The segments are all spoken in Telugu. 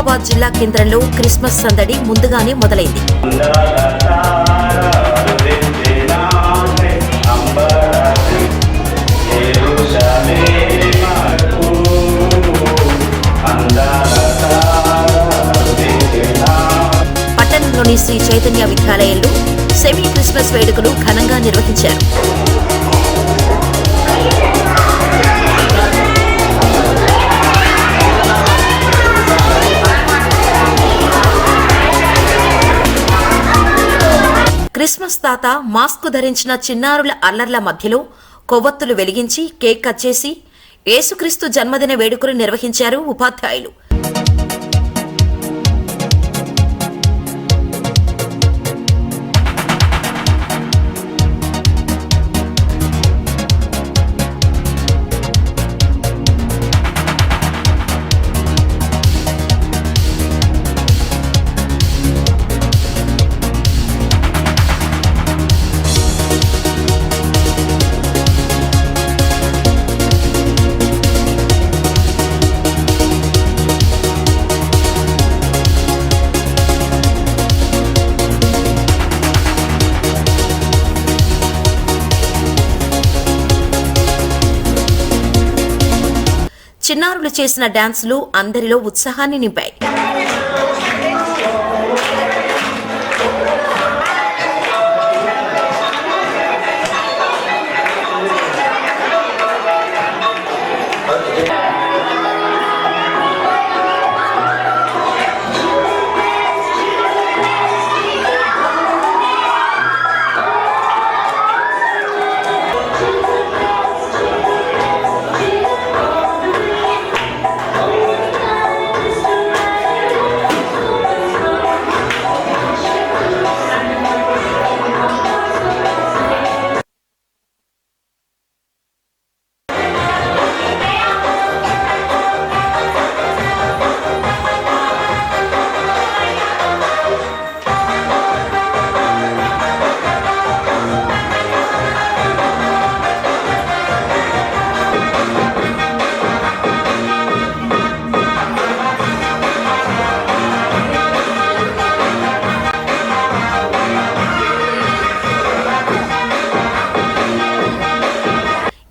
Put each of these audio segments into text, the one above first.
నిజామాబాద్ జిల్లా కేంద్రంలో క్రిస్మస్ సందడి ముందుగానే మొదలైంది. పట్టణంలోని శ్రీ చైతన్య విద్యాలయంలో సెమీ క్రిస్మస్ వేడుకలు ఘనంగా నిర్వహించారు. క్రిస్మస్ తాత మాస్క్ ధరించిన చిన్నారుల అల్లర్ల మధ్యలో కొవ్వొత్తులు వెలిగించి కేక్ కట్ చేసి యేసుక్రీస్తు జన్మదిన వేడుకలు నిర్వహించారు ఉపాధ్యాయులు. చిన్నారులు చేసిన డాన్సులు అందరిలో ఉత్సాహాన్ని నింపాయి.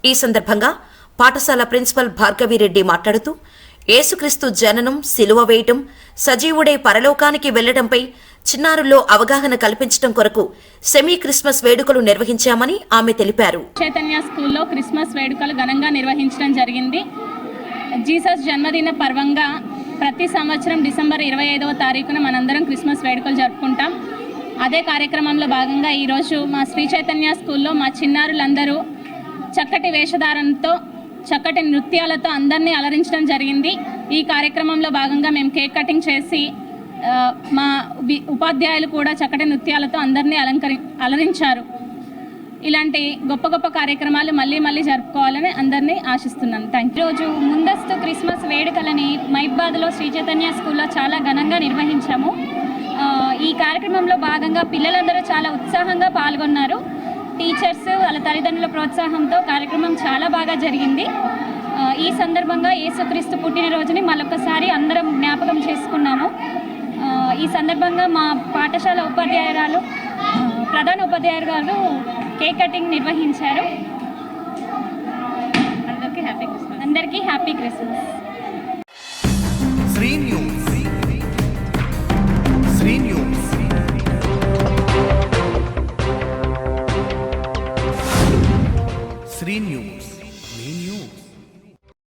ఈ సందర్భంగా పాఠశాల ప్రిన్సిపల్ భార్గవిరెడ్డి మాట్లాడుతూ యేసుక్రీస్తు జననం సిలువ వేయటం సజీవుడే పరలోకానికి వెళ్ళడంపై చిన్నారుల్లో అవగాహన కల్పించడం కొరకు సెమీ క్రిస్మస్ వేడుకలు నిర్వహించామని ఆమె తెలిపారు. చైతన్య స్కూల్లో క్రిస్మస్ వేడుకలు ఘనంగా నిర్వహించడం జరిగింది. జీసస్ జన్మదిన పర్వంగా ప్రతి సంవత్సరం డిసెంబర్ ఇరవై ఐదవ తారీఖున మనందరం క్రిస్మస్ వేడుకలు జరుపుకుంటాం. అదే కార్యక్రమంలో భాగంగా ఈరోజు మా శ్రీ చైతన్య స్కూల్లో మా చిన్నారులందరూ చక్కటి వేషధారణతో చక్కటి నృత్యాలతో అందరినీ అలరించడం జరిగింది. ఈ కార్యక్రమంలో భాగంగా మేము కేక్ కటింగ్ చేసి మా ఉపాధ్యాయులు కూడా చక్కటి నృత్యాలతో అందరినీ అలంకరి అలరించారు. ఇలాంటి గొప్ప గొప్ప కార్యక్రమాలు మళ్ళీ మళ్ళీ జరుపుకోవాలని అందరినీ ఆశిస్తున్నాను. థ్యాంక్ యూ రోజు ముందస్తు క్రిస్మస్ వేడుకలని మైబాద్లో శ్రీ చైతన్య స్కూల్లో చాలా ఘనంగా నిర్వహించాము. ఈ కార్యక్రమంలో భాగంగా పిల్లలందరూ చాలా ఉత్సాహంగా పాల్గొన్నారు. టీచర్స్ వాళ్ళ తల్లిదండ్రుల ప్రోత్సాహంతో కార్యక్రమం చాలా బాగా జరిగింది. ఈ సందర్భంగా యేసుక్రీస్తు పుట్టినరోజుని మరొకసారి అందరం జ్ఞాపకం చేసుకున్నాము. ఈ సందర్భంగా మా పాఠశాల ఉపాధ్యాయురాలు ప్రధాన ఉపాధ్యాయులు గారు కేక్ కటింగ్ నిర్వహించారు. అందరికీ హ్యాపీ క్రిస్మస్. అందరికీ హ్యాపీ క్రిస్మస్.